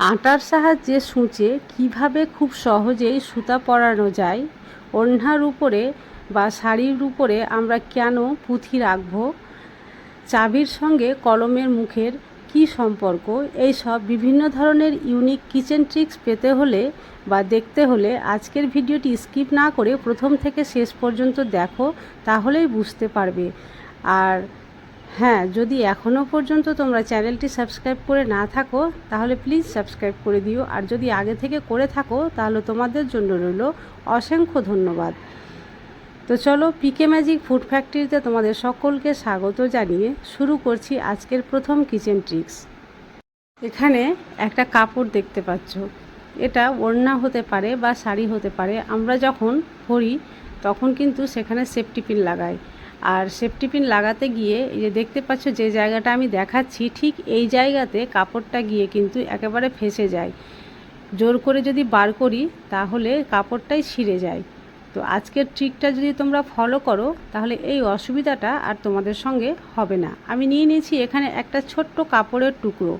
আটার সাহায্যে সূচে কীভাবে খুব সহজেই সুতা পরানো যায়, ওড়নার উপরে বা শাড়ির উপরে আমরা কেন পুঁথি রাখব, চাবির সঙ্গে কলমের মুখের কী সম্পর্ক, এই সব বিভিন্ন ধরনের ইউনিক কিচেন ট্রিক্স পেতে হলে বা দেখতে হলে আজকের ভিডিওটি স্কিপ না করে প্রথম থেকে শেষ পর্যন্ত দেখো, তাহলেই বুঝতে পারবে। আর হ্যাঁ যদি এখনও পর্যন্ত তোমরা চ্যানেলটি সাবস্ক্রাইব করে না থাকো, তাহলে প্লিজ সাবস্ক্রাইব করে দিও। আর যদি আগে থেকে করে থাকো, তাহলে তোমাদের জন্য রইল অসংখ্য ধন্যবাদ। তো চলো পিকে ম্যাজিক ফুড ফ্যাক্টরিতে তোমাদের সকলকে স্বাগত জানিয়ে শুরু করছি আজকের প্রথম কিচেন ট্রিক্স এখানে একটা কাপড় দেখতে পাচ্ছ। এটা ওড়না হতে পারে বা শাড়ি হতে পারে। আমরা যখন পরি, তখন কিন্তু সেখানে সেফটি পিন লাগাই। আর সেফটি পিন লাগাতে গিয়ে এই যে দেখতে পাচ্ছ যে জায়গাটা আমি দেখাচ্ছি, ঠিক এই জায়গাতে কাপড়টা গিয়ে কিন্তু একেবারে ফেসে যায়। জোর করে যদি বার করি, তাহলে কাপড়টাই ছিঁড়ে যায়। তো আজকের ট্রিকটা যদি তোমরা ফলো করো, তাহলে এই অসুবিধাটা আর তোমাদের সঙ্গে হবে না। আমি নিয়ে নিয়েছি এখানে একটা ছোট্ট কাপড়ের টুকরো,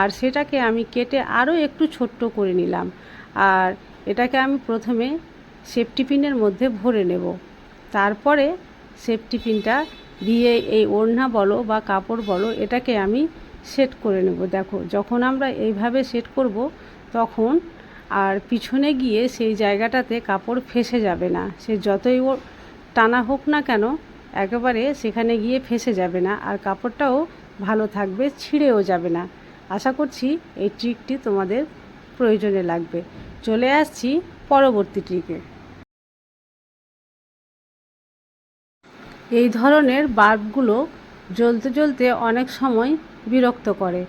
আর সেটাকে আমি কেটে আরও একটু ছোট্ট করে নিলাম। আর এটাকে আমি প্রথমে সেফটি পিনের মধ্যে ভরে নেব। তারপরে সেফটি পিনটা দিয়ে এই ওড়না বলো বা কাপড় বলো, এটাকে আমি সেট করে নেব। দেখো, যখন আমরা এইভাবে সেট করব, তখন আর পিছনে গিয়ে সেই জায়গাটাতে কাপড় ফেসে যাবে না। সে যতই ও টানা হোক না কেন, একেবারে সেখানে গিয়ে ফেসে যাবে না আর কাপড়টাও ভালো থাকবে, ছিঁড়েও যাবে না। আশা করছি এই ট্রিকটি তোমাদের প্রয়োজনে লাগবে। চলে আসছি পরবর্তী ট্রিকে এই ধরনের বাল্বগুলো জ্বলতে জ্বলতে অনেক সময় বিরক্ত করে,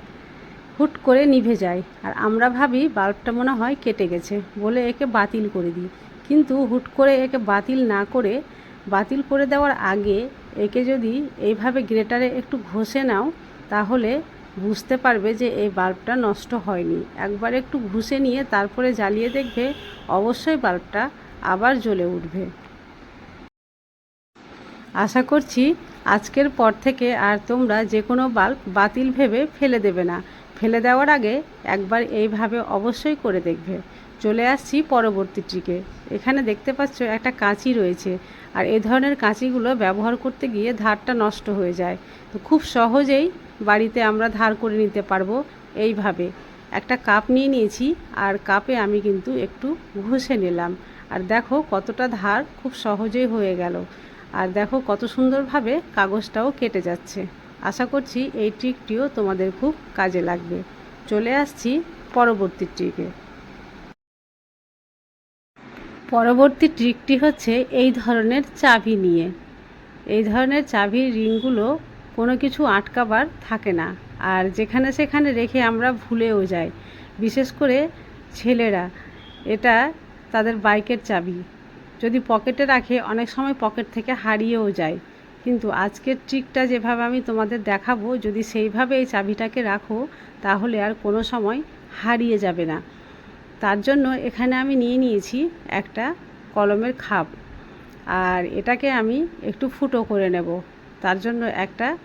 হুট করে নিভে যায়। আর আমরা ভাবি, বাল্বটা মনে হয় কেটে গেছে বলে একে বাতিল করে দিই। কিন্তু হুট করে একে বাতিল না করে, বাতিল করে দেওয়ার আগে একে যদি এইভাবে গ্রেটারে একটু ঘষে নাও, তাহলে বুঝতে পারবে যে এই বাল্বটা নষ্ট হয়নি। একবার একটু ঘুষে নিয়ে তারপরে জ্বালিয়ে দেখবে অবশ্যই বাল্বটা আবার জ্বলে উঠবে। আশা করছি আজকের পর থেকে আর তোমরা যে কোনো বাল্ব বাতিল ভেবে ফেলে দেবে না। ফেলে দেওয়ার আগে একবার এইভাবে অবশ্যই করে দেখবে। চলে আসছি পরবর্তী ট্রিকে। এখানে দেখতে পাচ্ছ একটা কাঁচি রয়েছে। আর এ ধরনের কাঁচিগুলো ব্যবহার করতে গিয়ে ধারটা নষ্ট হয়ে যায়। তো খুব সহজেই বাড়িতে আমরা ধার করে নিতে পারব এইভাবে। একটা কাপ নিয়ে নিয়েছি, আর কাপে আমি কিন্তু একটু ঘষে নিলাম। আর দেখো কতটা ধার খুব সহজেই হয়ে গেল। আর দেখো কত সুন্দরভাবে কাগজটাও কেটে যাচ্ছে। আশা করছি এই ট্রিকটিও তোমাদের খুব কাজে লাগবে। চলে আসছি পরবর্তী ট্রিকে। পরবর্তী ট্রিকটি হচ্ছে এই ধরনের চাবি নিয়ে। এই ধরনের চাবির রিংগুলো কোনো কিছু আটকাবার থাকে না আর যেখানে সেখানে রেখে আমরা ভুলেও যাই। বিশেষ করে ছেলেরা, এটা তাদের বাইকের চাবি। যদি পকেটে রাখে, অনেক সময় পকেট থেকে হারিয়েও যায়। কিন্তু আজকের ট্রিকটা যেভাবে আমি তোমাদের দেখাবো, যদি সেইভাবে এই চাবিটাকে রাখো, তাহলে আর কোনো সময় হারিয়ে যাবে না। তার জন্য এখানে আমি নিয়ে নিয়েছি একটা কলমের খাপ। আর এটাকে আমি একটু ফুটো করে নেব। তার জন্য একটা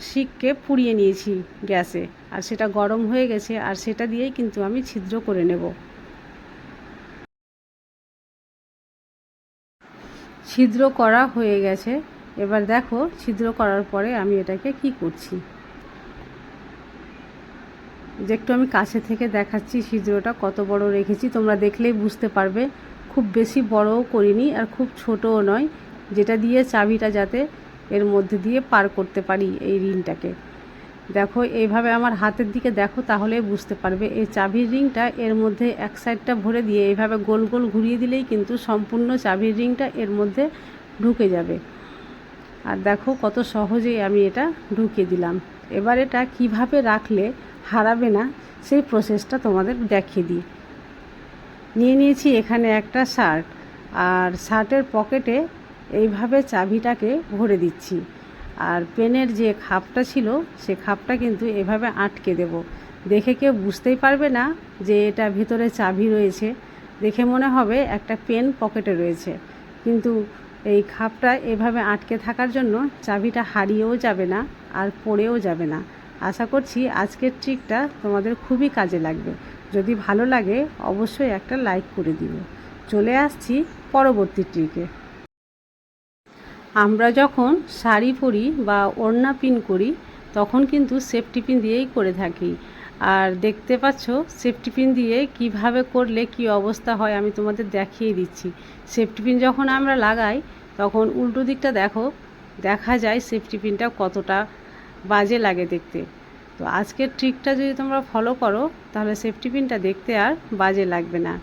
শিককে পুড়িয়ে নিয়েছি গ্যাসে। আর সেটা গরম হয়ে গেছে, আর সেটা দিয়েই কিন্তু আমি ছিদ্র করে নেব। ছিদ্র করা হয়ে গেছে। এবার দেখো, ছিদ্র করার পরে আমি এটাকে কি করছি? যে একটু আমি কাছে থেকে দেখাচ্ছি ছিদ্রটা, কত বড় রেখেছি, তোমরা দেখলেই বুঝতে পারবে। খুব বেশি বড়ও করিনি আর খুব ছোটও নয়। যেটা দিয়ে চাবিটা যাতে এর মধ্যে দিয়ে পার করতে পারি এই রিংটাকে দেখো, এইভাবে আমার হাতের দিকে দেখো তাহলে বুঝতে পারবে। এই চাবির রিংটা এর মধ্যে এক সাইডটা ভরে দিয়ে এইভাবে গোল গোল ঘুরিয়ে দিলেই কিন্তু সম্পূর্ণ চাবির রিংটা এর মধ্যে ঢুকে যাবে। আর দেখো, কত সহজেই আমি এটা ঢুকিয়ে দিলাম। এবার এটা কীভাবে রাখলে হারাবে না, সেই প্রসেসটা তোমাদের দেখিয়ে দিই। নিয়ে নিয়েছি এখানে একটা শার্ট, আর শার্টের পকেটে এইভাবে চাবিটাকে ভরে দিচ্ছি। আর পেনের যে খাপটা ছিল, সে খাপটা কিন্তু এভাবে আটকে দেব। দেখে কেউ বুঝতেই পারবে না যে এটা ভিতরে চাবি রয়েছে। দেখে মনে হবে একটা পেন পকেটে রয়েছে। কিন্তু এই খাপটা এভাবে আটকে থাকার জন্য চাবিটা হারিয়েও যাবে না আর পড়েও যাবে না। আশা করছি আজকের ট্রিকটা তোমাদের খুবই কাজে লাগবে। যদি ভালো লাগে, অবশ্যই একটা লাইক করে দিও। চলে আসছি পরবর্তী ট্রিকে। আমরা যখন শাড়ি পরি বা ওড়না পিন করি, তখন কিন্তু সেফটি পিন দিয়েই করে থাকি। আর দেখতে পাচ্ছ সেফটি পিন দিয়ে কীভাবে করলে কি অবস্থা হয় আমি তোমাদের দেখিয়ে দিচ্ছি। সেফটি পিন যখন আমরা লাগাই, তখন উল্টো দিকটা দেখো, দেখা যায় সেফটি পিনটা কতটা বাজে লাগে দেখতে। তো আজকের ট্রিকটা যদি তোমরা ফলো করো, তাহলে সেফটি পিনটা দেখতে আর বাজে লাগবে না।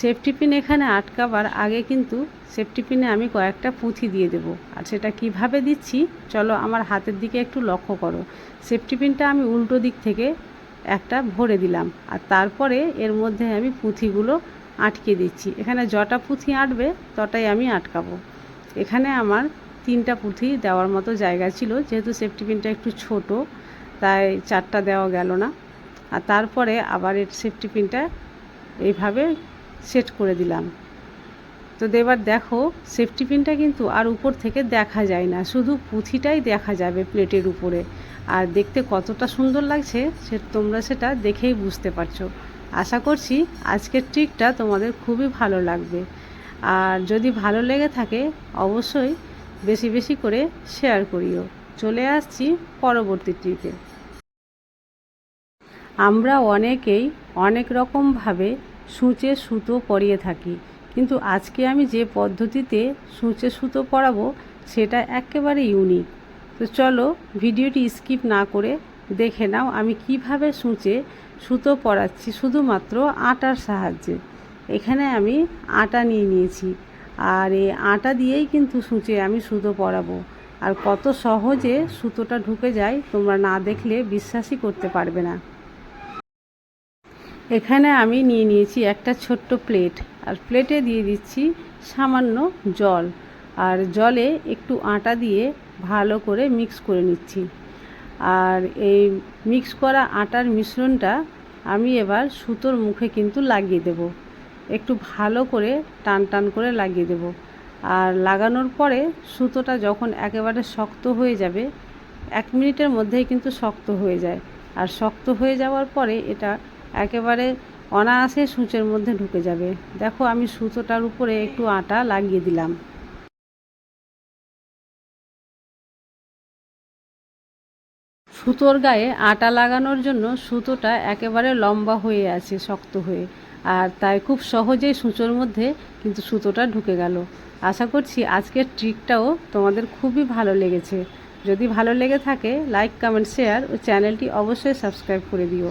সেফটি পিন এখানে আটকাবার আগে কিন্তু সেফটি পিনে আমি কয়েকটা পুঁথি দিয়ে দেবো। আর সেটা কীভাবে দিচ্ছি? চলো আমার হাতের দিকে একটু লক্ষ্য করো। সেফটি পিনটা আমি উল্টো দিক থেকে একটা ভরে দিলাম। আর তারপরে এর মধ্যে আমি পুঁথিগুলো আটকে দিচ্ছি। এখানে যটা পুঁথি আঁটবে, তটাই আমি আটকাবো। এখানে আমার তিনটা পুঁথি দেওয়ার মতো জায়গা ছিল, যেহেতু সেফটি পিনটা একটু ছোট, তাই চারটা দেওয়া গেল না। আর তারপরে আবার এর সেফটি পিনটা এইভাবে সেট করে দিলাম। তো এবার দেখো সেফটি পিনটা কিন্তু আর উপর থেকে দেখা যায় না, শুধু পুঁথিটাই দেখা যাবে প্লেটের উপরে। আর দেখতে কতটা সুন্দর লাগছে, সে তোমরা সেটা দেখেই বুঝতে পারছ। আশা করছি আজকের ট্রিকটা তোমাদের খুবই ভালো লাগবে। আর যদি ভালো লেগে থাকে, অবশ্যই বেশি বেশি করে শেয়ার করিও। চলে আসছি পরবর্তী ট্রিকে আমরা অনেকেই অনেক রকমভাবে সূচে সুতো পরিয়ে থাকি। কিন্তু আজকে আমি যে পদ্ধতিতে সূচে সুতো পরাবো, সেটা একেবারে ইউনিক তো চলো ভিডিওটি স্কিপ না করে দেখে নাও আমি কীভাবে সূচে সুতো পরাচ্ছি, শুধুমাত্র আটার সাহায্যে। এখানে আমি আটা নিয়ে নিয়েছি, আর এই আটা দিয়েই কিন্তু সূচে আমি সুতো পরাবো। আর কত সহজে সুতোটা ঢুকে যায়, তোমরা না দেখলে বিশ্বাসই করতে পারবে না। এখানে আমি নিয়ে নিয়েছি একটা ছোট্ট প্লেট। আর প্লেটে দিয়ে দিচ্ছি সামান্য জল। আর জলে একটু আটা দিয়ে ভালো করে মিক্স করে নিচ্ছি। আর এই মিক্স করা আটার মিশ্রণটা আমি এবার সুতোর মুখে কিন্তু লাগিয়ে দেব। একটু ভালো করে টান টান করে লাগিয়ে দেব। আর লাগানোর পরে সুতোটা যখন একেবারে শক্ত হয়ে যাবে, এক মিনিটের মধ্যেই কিন্তু শক্ত হয়ে যায়। আর শক্ত হয়ে যাওয়ার পরে এটা একেবারে অনায়াসে সূচের মধ্যে ঢুকে যাবে। দেখো, আমি সুতোটার উপরে একটু আটা লাগিয়ে দিলাম। সুতোর গায়ে আটা লাগানোর জন্য সুতোটা একেবারে লম্বা হয়ে আছে, শক্ত হয়ে। আর তাই খুব সহজেই সূচোর মধ্যে কিন্তু সুতোটা ঢুকে গেল। আশা করছি আজকের ট্রিকটাও তোমাদের খুবই ভালো লেগেছে। যদি ভালো লেগে থাকে, লাইক, কমেন্ট, শেয়ার ও চ্যানেলটি অবশ্যই সাবস্ক্রাইব করে দিও।